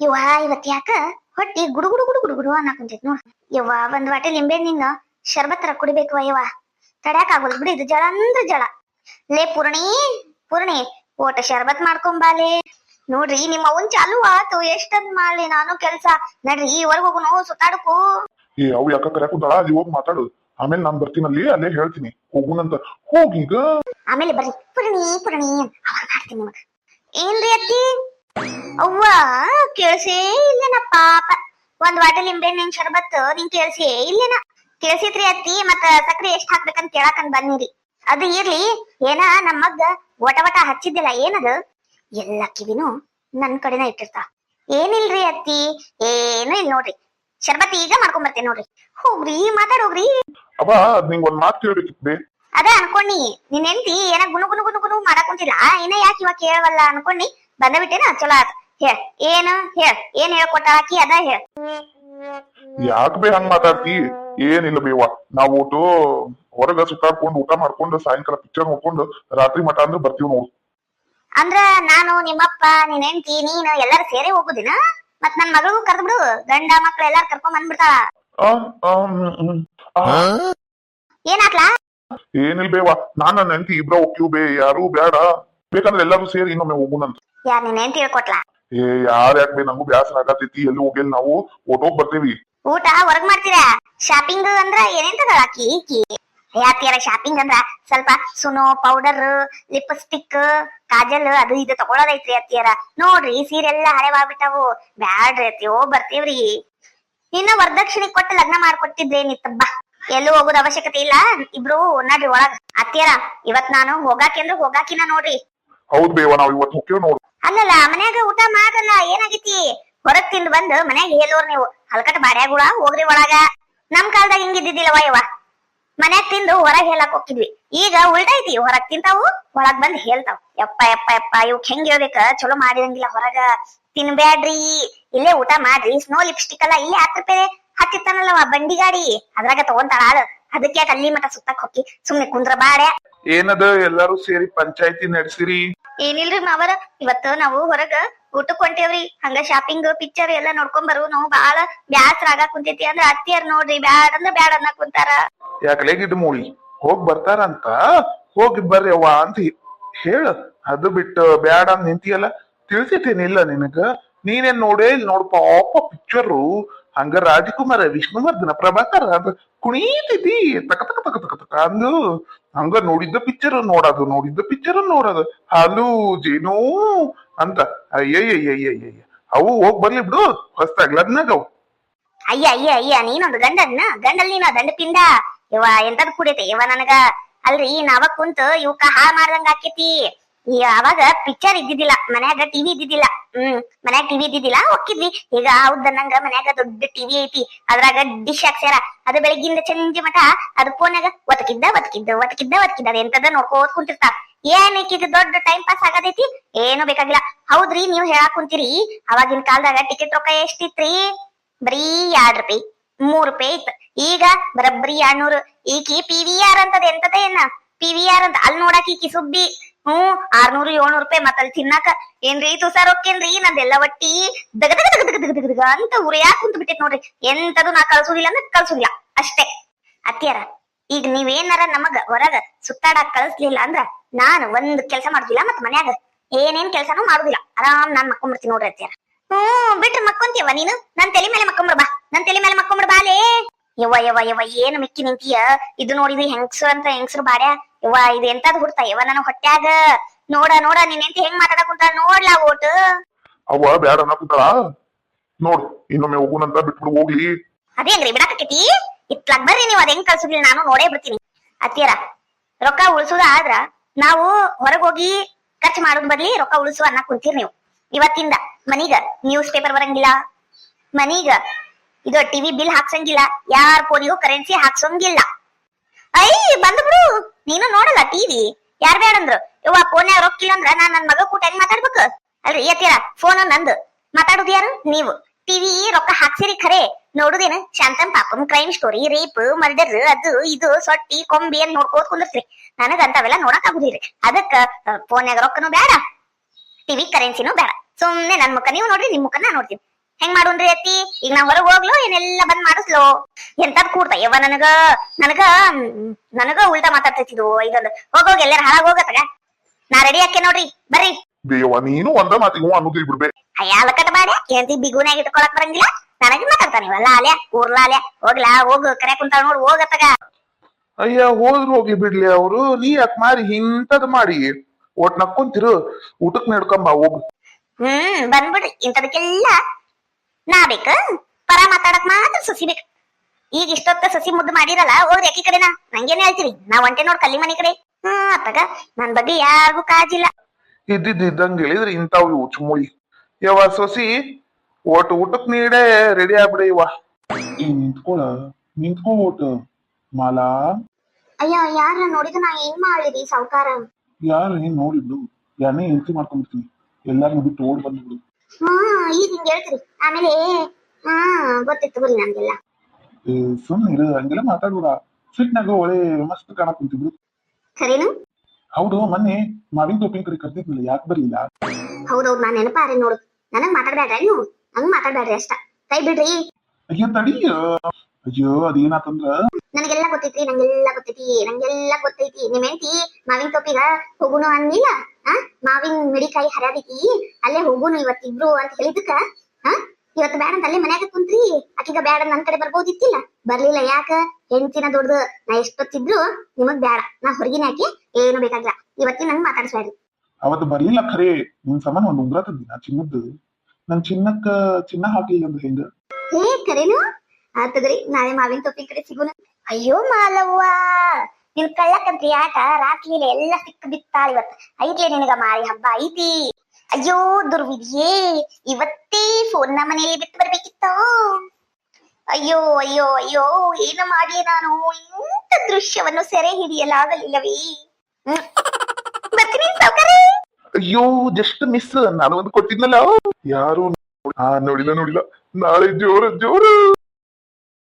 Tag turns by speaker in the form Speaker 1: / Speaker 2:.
Speaker 1: ಯವ್ವ ಇವತ್ ಯಾಕ ಹೊಟ್ಟಿ ಗುಡುಗುಡು ಗುಡುಗುಡು ಗುಡು ಗುಡು ಗುಡು ಅನ್ನಕ್ ಕುಂತೈತ್ ನೋಡ್. ಯವ್ವ ಒಂದ್ ವಾಟೆ ಲಿಂಬೆ ನಿನ್ನ ಶರ್ಬತ್ ತರ ಕುಡಿಬೇಕು ಯವ್ವ. ತಡ್ಯಾಕ ಆಗೋದ್ ಬಿಡು ಇದು ಜಳ ಅಂದ್ರ ಜಳ. ಲೇ ಪೂರ್ಣಿ ಪೂರ್ಣಿ ಓಟ ಶರ್ಬತ್ ಮಾಡ್ಕೊಂಬಾಲೆ ನೋಡ್ರಿ ನಿಮ್ಮ ಅವನ್ ಚಾಲು ಆತು ಎಷ್ಟಂದ್ ಮಾಡ್ಲಿ ನಾನು ಕೆಲ್ಸ. ನಡ್ರಿ ಹೊರಗ್ ಹೋಗುನು ಸುತ್ತಾಡಕು.
Speaker 2: ಏ ಅವು ಯಾಕ ಅಲ್ಲಿ ಹೋಗಿ ಮಾತಾಡು. ಆಮೇಲೆ ನಾನ್ ಬರ್ತೀನಲ್ಲಿ ಅಲ್ಲೇ ಹೇಳ್ತೀನಿ. ಹೋಗುನಂತ ಹೋಗೀಗ
Speaker 1: ಆಮೇಲೆ ಬರ್ರಿ. ಪುರಣಿ ಪುರಣಿ ಅವಾಗ ಮಾಡ್ತೀನಿ ನಿಮಗ. ಏನ್ರಿ ಅತ್ತಿ? ಅವ್ವ ಕೇಳ್ಸೇ ಇಲ್ಲೇನ ಪಾಪ. ಒಂದ್ ವಾಟೆ ಲಿಂಬೆ ಹಣ್ಣಿನ ಶರ್ಬತ್ ನಿಂಗ್ ಕೇಳ್ಸೇ ಇಲ್ಲೇನ. ಕೇಳಸಿದ್ರಿ ಅತ್ತಿ ಮತ್ತ ಸಕ್ರಿ ಎಷ್ಟ್ ಹಾಕ್ಬೇಕಂತ ಕೇಳಾಕಂತ ಬಂದಿರಿ. ಅದು ಇರ್ಲಿ ಏನ ನಮ್ಮ ಮಗ್ಗ ವಟ ವಟ ಹಚ್ಚಿದ್ದಿಲ್ಲ ಏನದು? ಎಲ್ಲ ಕಿವಿನು ನನ್ ಕಡೆನ ಇಟ್ಟಿರ್ತಾ. ಏನಿಲ್ರಿ ಅತ್ತಿ ಏನು ಇಲ್ಲ ನೋಡ್ರಿ. ಶರ್ಬತ್ ಈಗ ಮಾಡ್ಕೊಂಡ್ ಬರ್ತೇನೆ ನೋಡ್ರಿ. ಹೋಗ್ರಿ ಮಾತಾಡೋಗ್ರಿ
Speaker 2: ಅವ ನಿಂಗ್ ಒಂದ್ ಮಾತು ಕೇಳ್ಬೇಕಿತ್ತು
Speaker 1: ಅದ ಅನ್ಕೊಂಡಿ ನಿನ್ ಹೆಂಡತಿ ಏನ ಗುನು ಗುನು ಗುನು ಗುನು ಮಾಡಕ್ ಕುಂತಿಲ್ಲ ಏನ ಯಾಕೆ ಇವಾಗ ಕೇಳವಲ್ಲ ಅನ್ಕೊಂಡಿ. ಬಂದ ಬಿಟ್ಟೇನ ಚಲೋ ಆತ. ಹೇ ಏನು? ಹೇ ಏನ್ ಹೇಳ್ಕೊಟ್ಟ ಆಕಿ ಅದ ಹೇಳ.
Speaker 2: ಯಾಕ್ ಬೇ ಹಂಗ್ ಮಾತಾಡ್ತಿ? ಏನಿಲ್ಲ ಬೇವ. ನಾವ್ ಊಟ ಹೊರಗ ಸುತ್ತಾಡ್ಕೊಂಡು ಊಟ ಮಾಡ್ಕೊಂಡು ಸಾಯಂಕಾಲ ಪಿಕ್ಚರ್ ನೋಡ್ಕೊಂಡು ರಾತ್ರಿ ಮಠ ಅಂದ್ರೆ ಬರ್ತೀವಿ ನೋಡು.
Speaker 1: ಅಂದ್ರ ನಾನು ನಿಮ್ಮಪ್ಪ ನಿನ್ ಹೆಂಡತಿ ನೀನು ಎಲ್ಲಾರು ಸೇರಿ ಹೋಗುದಿನ? ಮತ್ ನನ್ ಮಗಳಿಗೂ ಕರ್ದ್ ಬಿಡು ಗಂಡ ಮಕ್ಳು ಎಲ್ಲಾರು ಕರ್ಕೊಂಡ್ ಬಂದ್ಬಿಡ್ತಾಳ.
Speaker 2: ಏನಾಗ್ಲಾ
Speaker 1: ಏನಿಲ್ಲ
Speaker 2: ಏನಿಲ್ ಬೇವ. ನಾನ್ ನನ್ನ ಹೆಂಡತಿ ಇಬ್ರ ಹೋಗ್ತೀವಿ ಬೇ. ಯಾರು ಬೇಡ ಬೇಕಂದ್ರೆ ಎಲ್ಲಾರು ಸೇರಿ ಇನ್ನೊಮ್ಮೆ ಹೋಗುನಂತ.
Speaker 1: ಯಾರ್ ನಿನ್ ಹೆಂಡತಿ ಹೇಳ್ಕೊಟ್ಲಾ?
Speaker 2: ಏ ಯಾರ್ ಯಾಕ್ ನಂಗೂ ಬ್ಯಾಸರ ಆಗತೈತಿ ಎಲ್ಲಿ ಹೋಗಿಲ್ಲ ನಾವು? ಓಟೋಗ್ ಬರ್ತೀವಿ.
Speaker 1: ಊಟ ಹೊರಗ್ ಮಾಡ್ತೀರಾ? ಶಾಪಿಂಗ್ ಅಂದ್ರ ಏನೇನ್ ಆಕಿ ಈಕಿ ಯಾತಿಯರ ಶಾಪಿಂಗ್ ಅಂದ್ರ ಸ್ವಲ್ಪ ಸುನೋ ಪೌಡರ್ ಲಿಪ್ಸ್ಟಿಕ್ ಕಾಜಲ್ ಅದು ಇದು ತಗೊಳೋದೈತ್ರಿ ಅತ್ತಿಯರ. ನೋಡ್ರಿ ಸೀರೆ ಎಲ್ಲಾ ಹಳೆ ಆಗ್ಬಿಟ್ಟವು ಬ್ಯಾಡ್ರಿ ಅತ್ತಿಯೋ ಬರ್ತೀವ್ರಿ. ಇನ್ನ ವರದಕ್ಷಿಣೆ ಕೊಟ್ಟು ಲಗ್ನ ಮಾಡ್ಕೊಟ್ಟಿದ್ರೇನಿತ್ತಬ್ಬ ಎಲ್ಲೂ ಹೋಗೋದ್ ಅವಶ್ಯಕತೆ ಇಲ್ಲ. ಇಬ್ರು ನಡ್ರಿ ಒಳಗ. ಅತ್ತಿಯರ ಇವತ್ ನಾನು ಹೋಗಾಕಿ ಅಂದ್ರೆ ಹೋಗಾಕಿನ ನೋಡ್ರಿ.
Speaker 2: ಹೌದ್ ಬೇವ ನಾವ್ ಇವತ್ತು ಹೋಗ್ತೀವಿ ನೋಡು.
Speaker 1: ಅಲ್ಲಲ್ಲ, ಮನ್ಯಾಗ ಊಟ ಮಾಡಲ್ಲ, ಏನಾಗೈತಿ? ಹೊರಗ್ ತಿಂದ್ ಬಂದ್ ಮನ್ಯಾಗ ಹೇಳೋರ್ ನೀವು, ಹಲ್ಕಟ್ ಬಾಡ್ಯಾಗುಳ ಹೋಗ್ರಿ ಒಳಗ. ನಮ್ ಕಾಲದಾಗ ಹಿಂಗಿದ್ದಿದ್ದಿಲ್ಲವ ಇವ. ಮನ್ಯಾಗ ತಿಂದು ಹೊರಗ್ ಹೇಳಕ್ ಹೋಗಿದ್ವಿ ಈಗ ಉಲ್ಟೈತಿ ಹೊರಗ್ ತಿಂತಾವು, ಒಳಗ್ ಬಂದ್ ಹೇಳ್ತಾವ್. ಯಪ್ಪ ಯಪ್ಪ ಯಪ್ಪ, ಇವ್ಕ್ ಹೆಂಗ್ ಹೇಳ್ಬೇಕ? ಚಲೋ ಮಾಡಿದಂಗಿಲ್ಲ, ಹೊರಗ. ತಿನ್ಬ್ಯಾಡ್ರಿ. ಇಲ್ಲೇ ಊಟ ಮಾಡ್ರಿ. ಸ್ನೋ ಲಿಪ್ಸ್ಟಿಕ್ ಅಲ್ಲ ಇಲ್ಲೇ ಹತ್ತು ರೂಪಾಯಿ ಹತ್ತಿತ್ತಾನಲ್ಲವ ಬಂಡಿ ಗಾಡಿ. ಅದ್ರಾಗ ತಗೊಂತಾಳ ಅದಕ್ಕೆ ಅಲ್ಲಿ ಮಠ ಸುತ್ತಕ್ ಹೋಗಿ ಸುಮ್ನೆ ಕುಂದ್ರ ಬಾಡ್ಯ
Speaker 2: ಏನದ ಎಲ್ಲಾರು ಸೇರಿ ಪಂಚಾಯತಿ ನಡೆಸಿರಿ?
Speaker 1: ಏನಿಲ್ರಿ ಮಾವರ ಇವತ್ತ ನಾವು ಹೊರಗ ಊಟಕ್ ಹೊಂಟೇವ್ರಿ. ಹಂಗ ಶಾಪಿಂಗ್ ಪಿಕ್ಚರ್ ಎಲ್ಲಾ ನೋಡ್ಕೊಂಡ್ ಬರು ನಾವು ಬಾಳ ಬ್ಯಾಸರ ಆಗಾಕ್ ಕುಂತೈತಿ ಅಂದ್ರ ಅತ್ತಿಯರ್ ನೋಡ್ರಿ ಬ್ಯಾಡ ಅಂದ್ರ ಬ್ಯಾಡ ಅನ್ನ ಕುಂತಾರ.
Speaker 2: ಯಾಕಲೇ ಗಿಡ್ ಮೂಳಿ ಹೋಗ್ ಬರ್ತಾರಂತ? ಹೋಗಿ ಬರ್ರಿ ಅವ್ವ ಅಂತ ಹೇಳ. ಅದು ಬಿಟ್ಟು ಬ್ಯಾಡ ಅಂತ ನಿಂತಿಯಲ್ಲ? ತಿಳಿಸಿಟ್ಟೇನಿಲ್ಲ ನಿನಗ? ನೀನೇನ್ ನೋಡೇ ಇಲ್ಲಿ ನೋಡ್ ಪಾಪ ಪಿಕ್ಚರು ಹಂಗ ರಾಜಕುಮಾರ ವಿಷ್ಣುವರ್ಧನ ಪ್ರಭಾಕರ್ ಅದು ಕುಣೀತಿದ್ದಿ ತಕ ತಕ ತಕ ತಕ ತಕ ಅಂದು ಹಂಗ ನೋಡಿದ್ದ ಪಿಕ್ಚರ್ ನೋಡೋದು, ನೋಡಿದ್ದ ಪಿಕ್ಚರ್ ನೋಡೋದು. ಹಾಲು ಜೇನು ಅಂತ. ಅಯ್ಯಯ್ಯಯ್ಯಯ್ಯ. ಅವು ಹೋಗ್ ಬರ್ಲಿ ಬಿಡು. ಹೊಸ್ತಾಗ್ ಲಗ್ನಾಗ ಅವು
Speaker 1: ಅಯ್ಯ ಅಯ್ಯ ಅಯ್ಯ, ನೀನೊಂದು ಗಂಡನ್ನ? ಗಂಡಲ್ ನೀನ ದಂಡ ಪಿಂಡ. ಇವ ಎಂತದ್ ಕುಡಿತೈತೆ ಇವ ನನಗ ಅಲ್ರಿ, ನಾವ ಕುಂತ ಇವಕ್ಕ ಹಾ ಮಾಡ್ದಂಗ ಆಕೇತಿ. ಅವಾಗ ಪಿಕ್ಚರ್ ಇದ್ದಿದ್ದಿಲ್ಲ, ಮನ್ಯಾಗ ಟಿವಿ ಇದ್ದಿದ್ದಿಲ್ಲ. ಹ್ಮ್, ಮನ್ಯಾಗ ಟಿವಿ ಇದ್ದಿದ್ದಿಲ್ಲ ಹೋಗಿದ್ವಿ ಈಗ ಹೌದನ್ನಂಗ ಮನ್ಯಾಗ ದೊಡ್ಡ ಟಿವಿ ಐತಿ. ಅದ್ರಾಗ ಡಿಶ್ ಹಾಕ್ಸ್ಯಾರ. ಅದು ಬೆಳಗ್ಗಿಂದ ಚಂಜಿ ಮಠ, ಅದು ಫೋನ್ಯಾಗ ಒತಕಿದ್ದ ಒತಕಿದ್ದ ಒತಕಿದ್ದ ಒತಕಿದ್ದ. ಅದ ಎಂತದ ನೋಡ್ಕೋತ್ ಕುಂತಿರ್ತಾರ. ಏನ್ ಈಗ ದೊಡ್ಡ ಟೈಮ್ ಪಾಸ್ ಆಗದೈತಿ? ಏನು ಬೇಕಾಗಿಲ್ಲ. ಹೌದ್ರಿ, ನೀವ್ ಹೇಳಾಕ್ ಕುಂತೀರಿ. ಅವಾಗಿನ ಕಾಲದಾಗ ಟಿಕೆಟ್ ರೊಕ್ಕ ಎಷ್ಟಿತ್ರಿ? ಬರೀ ಎರಡ್ ರೂಪಾಯಿ, ಮೂರ್ ರೂಪಾಯಿ ಇತ್ತು. ಈಗ ಬರಬ್ರಿ ಎರಡ್ನೂರು. ಈಕಿ ಪಿ ವಿ ಆರ್ ಅಂತದ ಎಂತದ ಏನ? ಪಿ ವಿ ಆರ್ ಅಂತ. ಅಲ್ಲಿ ನೋಡಾಕ ಸುಬ್ಬಿ. ಹ್ಮ್ ಆರ್ನೂರು, ಏಳ್ನೂರು ರೂಪಾಯಿ ಮತ್ತೆ ಅಲ್ಲಿ ತಿನ್ನಾಕ. ಏನ್ರಿ ತುಸಾರ್ ಹೋಕ್ಕೇನ್ರಿ ನಂದೆಲ್ಲ ಒಟ್ಟಿ ದಗ ದಗ ದಗ ದಗ ದಗ ದಗ ಅಂತ ಉರಿಯಾಕ್ ಕುಂತ ಬಿಟ್ಟೈತ್ ನೋಡ್ರಿ. ಎಂತದು ನಾ ಕಳ್ಸುದಿಲ್ಲ ಅಂದ್ರೆ ಕಳ್ಸುದಿಲ್ಲ. ಅಷ್ಟೇ. ಅತ್ಯಾರ ಈಗ ನೀವೇನಾರ ನಮಗ ಹೊರಗ ಸುತ್ತಾಡಕ್ ಕಳಿಸ್ಲಿಲ್ಲ ಅಂದ್ರ ನಾನು ಒಂದ್ ಕೆಲ್ಸ ಮಾಡುದಿಲ್ಲ ಮತ್ ಮನ್ಯಾಗ ಏನೇನ್ ಕೆಲ್ಸಾನು ಮಾಡುದಿಲ್ಲ. ಆರಾಮ್ ನಾನ್ ಮಕ್ಕೊಂಬಿಡ್ತೀನಿ ನೋಡ್ರಿ ಅತ್ಯಾರ ಹ್ಮ್ ಬಿಟ್ರೆ ಮಕ್ಕೊಂತೀವ ನೀನು? ನನ್ ತಲೆ ಮೇಲೆ ಮಕ್ಕೊಂಬಿಡ ಬಾ ನನ್ ತಲೆ ಮೇಲೆ ಮಕ್ಕೊಂಬಿಡ ಬಾ ಲೇ. ಯವ್ವ ಯವ್ವ ಯವ್ವ, ಏನ್ ಮಿಕ್ಕಿ ನಿಂತೀಯ? ಇದು ನೋಡಿದ್ವಿ ಹೆಂಗ್ಸು ಅಂತ ಹೆಂಗ್ಸರು ಬಾಡ್ಯ. ಯವ್ವ ಇದು ಎಂತದ್ ಹುಡ್ತಾ? ಯವ್ವ ನನ್ನ ಹೊಟ್ಯಾಗ ನೋಡ ನೋಡ ನಿನ್ ಎಂತ ಹೆಂಗ್ ಮಾತಾಡಕ್ ಕುಂತಾಳ? ನೋಡ್ಲಾ ಓಟ್.
Speaker 2: ಅವ್ವ ಬ್ಯಾಡ ಅನ್ನಕುಂತಾಳ ನೋಡ್ ಇನ್ನೊಮ್ಮೆ ಹೋಗುನಂತ ಬಿಟ್ಬಿಡು ಹೋಗ್ಲಿ.
Speaker 1: ಅದೇನ್ರಿ ಬಿಡಾಕತಿ ಇತ್ಲಾಗ್ ಬರ್ರಿ ನೀವು ಅದ್ ಹೆಂಗ್ ಕಳ್ಸುದಿಲ್ಲ ನಾನು ನೋಡೇ ಬಿಡ್ತೀನಿ. ಅತ್ತಿಯರ ರೊಕ್ಕ ಉಳಿಸೋದ ಆದ್ರ ನಾವು ಹೊರಗ್ ಹೋಗಿ ಖರ್ಚು ಮಾಡೋದ್ ಬದ್ಲಿ ರೊಕ್ಕ ಉಳಿಸು ಅನ್ನ ಕುಂತೀರಿ ನೀವು. ಇವತ್ತಿಂದ ಮನೀಗ ನ್ಯೂಸ್ ಪೇಪರ್ ಬರಂಗಿಲ್ಲ. ಮನೀಗ ಇದು ಟಿವಿ ಬಿಲ್ ಹಾಕ್ಸಂಗಿಲ್ಲ. ಯಾರ ಫೋನಿಗೂ ಕರೆನ್ಸಿ ಹಾಕ್ಸಂಗಿಲ್ಲ. ಐ ಬಂದ್ಬಿಡು ನೀನು ನೋಡಲ್ಲ ಟಿವಿ ಯಾರ್ ಬೇಡಂದ್ರು ಇವ ಫೋನ್ಯಾಗ ರೊಕ್ಕಿಲ್ಲ ಅಂದ್ರ ನಾನ್ ನನ್ ಮಗ ಕೂಟ ಹೆಂಗ್ ಮಾತಾಡ್ಬೇಕು? ಅಲ್ರಿ ಎತ್ತೀರ ಫೋನ್ ನಂದು. ಮಾತಾಡುದು ಯಾರು? ನೀವು. ಟಿವಿ ರೊಕ್ಕ ಹಾಕ್ಸಿರಿ ಖರೆ. ನೋಡುದೇನು? ಶಾಂತಂ ಪಾಪಂ ಕ್ರೈಮ್ ಸ್ಟೋರಿ ರೇಪ್ ಮರ್ಡರ್ ಅದು, ಇದು, ಸೊಟ್ಟಿ, ಕೊಂಬಿ ಅಂತ ನೋಡ್ಕೋತ ಕುಂದಿರ್ತ್ರಿ ನನಗ ಅಂತಾವೆಲ್ಲ ನೋಡಕ್ ಆಗುದಿಲ್ರಿ. ಅದಕ್ಕ ಫೋನ್ಯಾಗ ರೊಕ್ಕನು ಬೇಡ ಟಿವಿ ಕರೆನ್ಸಿನೂ ಬೇಡ ಸುಮ್ನೆ ನನ್ ಮುಖ ನೀವು ನೋಡ್ರಿ, ನಿಮ್ ಮುಖ ನಾ ನೋಡ್ತೀನಿ. ಹೆಂಗ್ ಮಾಡುನ್ರಿ ಅತ್ತಿ? ಈಗ ನಾ ಹೊರಗೆ ಹೋಗ್ಲು, ಏನೆಲ್ಲ ಬಂದ್ ಮಾಡಿಸ್ಲೋ? ಎಂತದ್ ಕೂಡ್ತ ಯವ್ವ ನನಗ ನನಗ ನನಗ ಉಲ್ಟಾ ಮಾತಾಡ್ತಿದ್ವು ಇದೊಂದು. ಹೋಗೋಗಿ ಎಲ್ಲಾರ ಹಾಳಾಗ ಹೋಗತ್ತಗ? ನಾ ರೆಡಿ ಆಕೆ ನೋಡ್ರಿ ಬರ್ರಿ.
Speaker 2: ದೇವ ನೀನು ಒಂದ ಮಾತಿಗೂ ಅನ್ನೋದು ಬಿಡ್ಬೇ
Speaker 1: ಅಯ್ಯ ಲಕ್ಕಟ ಮಾಡಿ. ಏನ್ತಿ ಬಿಗುನಾಗ ಇಟ್ಕೊಳಕ್ ಬರಂಗಿಲ್ಲ. ನನಗೆ ಮಾತಾಡ್ತಾನೆ ಇವೆಲ್ಲ ಅಲ್ಯ ಊರ್ಲ ಅಲ್ಯ ಹೋಗ್ಲಾ ಹೋಗು ಕರೆ ಕುಂತಾಳ ನೋಡ್ ಹೋಗತ್ತಗ.
Speaker 2: ಅಯ್ಯ ಹೋದ್ರು ಹೋಗಿ ಬಿಡ್ಲಿ ಅವ್ರು. ನೀ ಯಾಕ ಮಾರಿ ಇಂಥದ್ ಮಾಡಿ. ಒಟ್ ನಕ್ಕೊಂತಿರು ಊಟಕ್ ನಡ್ಕೊಂಬ ಹೋಗು.
Speaker 1: ಹ್ಮ್ ಬಂದ್ಬಿಡ್ರಿ. ಇಂತದಕ್ಕೆಲ್ಲ ನಾ ಬೇಕ? ಪರ ಮಾತಾಡಕ್ ಮಾತ್ರ ಸುಸಿ ಬೇಕು. ಈಗ ಇಷ್ಟೊತ್ತ ಸಸಿ ಮುದ್ದು ಮಾಡಿರಲ್ಲ ಹೋಗ್ರಿ ಅಕ್ಕಿ ಕಡೆನಾ. ನಂಗೇನೆ ಹೇಳ್ತೀರಿ ನಾ ಒಂಟೆ ನೋಡ್ ಕಲ್ಲಿ ಮನೆ ಕಡೆ. ಹ್ಮ್ ಅಪ್ಪಗ ನನ್ ಬಗ್ಗೆ ಯಾರಿಗೂ ಕಾಜಿಲ್ಲ.
Speaker 2: ಇದ್ದಿದ್ದಂಗೆ ಹೇಳಿದ್ರೆ ಇಂತಾವ್ ಇವು ಚುಮುಳಿ ಯವ್ವ ಸೊಸಿ ಒಟ್ಟು ಊಟಕ್ ನೀಡೆ ರೆಡಿ ಆಗ್ಬಿಡಿ ಇವ ನಿಂತ್ಕೊಳ ನಿಂತ್ಕೋ ಊಟ ಮಾಲಾ.
Speaker 1: ಅಯ್ಯ ಯಾರ ನೋಡಿದ್ರು ನಾ ಏನ್ ಮಾಡಿರಿ ಸಾವುಕಾರ?
Speaker 2: ಯಾರು ಏನ್ ನೋಡಿದ್ದು? ಯಾನೇ ಹೆಂಡತಿ ಮಾಡ್ಕೊಂಡ್ಬಿಡ್ತೀನಿ. ಎಲ್ಲಾರನ್ನ ಬಿಟ್ಟು ಓಡ್ ಬಂದ್ಬಿಡು.
Speaker 1: ಹ್ಮ್ ಈಗ ಹಿಂಗ್ ಹೇಳ್ತೀರಿ. ಆಮೇಲೆ ಹ್ಮ್ ಗೊತ್ತಿತ್ತು ಬರ್ರಿ ನನ್ಗೆಲ್ಲ.
Speaker 2: ಏ ಸುಮ್ಮನೆ ಇರು ಹಂಗೆಲ್ಲ ಮಾತಾಡ್ಬಿಡ. ಸಿಟ್ನಾಗ ಒಳ್ಳೆ ಮಸ್ತ್ ಕಾಣಕ್ ಕುಂತಿದ್ರು.
Speaker 1: ಖರೇನು
Speaker 2: ಹೌದು ಮೊನ್ನೆ ಮಾವಿನ ತೋಪಿನ ಕಡೆ ಕರ್ತಿದ್ನಲ್ಲ ಯಾಕೆ ಬರ್ಲಿಲ್ಲ
Speaker 1: ಹೌದೌದು ನಾನು ನೆನಪಾರಿ ನೋಡು. ನನಗ್ ಮಾತಾಡ್ಬೇಡ್ರಿ ನೀವು ಹಂಗ್ ಮಾತಾಡ್ಬೇಡ್ರಿ ಅಷ್ಟ. ಕೈ ಬಿಡ್ರಿ.
Speaker 2: ಅಯ್ಯೋ ತಡಿ. ಅಯ್ಯೋ ಅದೇನಾತಂದ್ರ?
Speaker 1: ನನಗೆಲ್ಲ ಗೊತ್ತೈತಿ ನಂಗೆಲ್ಲ ಗೊತ್ತೈತಿ ನಂಗೆಲ್ಲ ಗೊತ್ತೈತಿ. ನಿಮ್ ಹೆಂಡತಿ ಮಾವಿನ ತೋಪಿಗ ಹೋಗುನು ಅಂದಿಲ್ಲ? ಆ? ಮಾವಿನ ಮಿಡಿಕಾಯಿ ಹರಿಯಾದೈತಿ. ಅಲ್ಲೇ ಹೋಗುನು ಇವತ್ತಿಬ್ರು ಅಂತ ಹೇಳಿದಕ್ಕ ಆ? ಇವತ್ತು ಬ್ಯಾಡ ಅಂತ ಅಲ್ಲೇ ಮನ್ಯಾಗ ಕುಂತ್ರಿ ಆಕಿಗ ಬ್ಯಾಡ ನನ್ ಕಡೆ ಬರ್ಬೋದಿತ್ತಿಲ್ಲ. ಬರ್ಲಿಲ್ಲ ಯಾಕ? ಹೆಂಡತಿನ ದೊಡ್ದು ನಾ ಎಷ್ಟೊತ್ತಿದ್ರು ನಿಮಗ್ ಬ್ಯಾಡ. ನಾ ಹೊರಗಿನ ಹಾಕಿ ಏನು ಬೇಕಾಗಿಲ್ಲ. ಇವತ್ತಿನ ನಂಗ್ ಮಾತಾಡ್ಸ್ಬೇಡ್ರಿ
Speaker 2: ಅವತ್ತು ಬರ್ಲಿಲ್ಲ ಖರೇ. ನಿನ್ ಸಮಾನ ಒಂದ್ ಉಂಗ್ರ ತಂದಿನ ಚಿನ್ನದ್ದು. ನನ್ ಚಿನ್ನಕ್ಕ ಚಿನ್ನ ಹಾಕ್ಲಿಲ್ಲ ಅಂದ್ರೆ ಹೆಂಗ?
Speaker 1: ಹೇ ಕರೇನು ಆತದ್ರಿ ನಾಳೆ ಮಾವಿನ ತೊಪ್ಪಿ ಕಡೆ ಸಿಗುನ ಅಯ್ಯೋ ಮಾಲವ್ವ! ನಿನ್ ಕಳ್ಳಕ್ಕಂತ್ರಿ ಯಾಕ? ರಾತ್ರಿ ಎಲ್ಲ ಸಿಕ್ಕ ಬಿತ್ತಾಳ ಇವತ್ ಐತ್ಲೆ ನಿನಗ ಮಾರಿ ಹಬ್ಬ ಐತಿ. ಅಯ್ಯೋ, ದುರ್ವಿಧಿಯೇ, ಇವತ್ತೇ ಫೋನ್ನ ಮನೆಯಲ್ಲಿ ಬಿಟ್ಟು ಬರ್ಬೇಕಿತ್ತು? ಅಯ್ಯೋ ಅಯ್ಯೋ ಅಯ್ಯೋ, ಏನು ಮಾಡಿ ನಾನು? ಇಂಥ ದೃಶ್ಯವನ್ನು ಸೆರೆ ಹಿಡಿಯಲಾಗಲಿಲ್ಲವೇ. ಬರ್ತೀನಿ
Speaker 2: ಅಯ್ಯೋ ಜಸ್ಟ್ ಮಿಸ್ ನಾನು ಒಂದು ಕೊಟ್ಟಿದ್ನಲ್ಲ. ಯಾರು ಆ, ನೋಡಿಲ್ಲ ನೋಡಿಲ್ಲ. ನಾಳೆ ಜೋರ, ಜೋರು.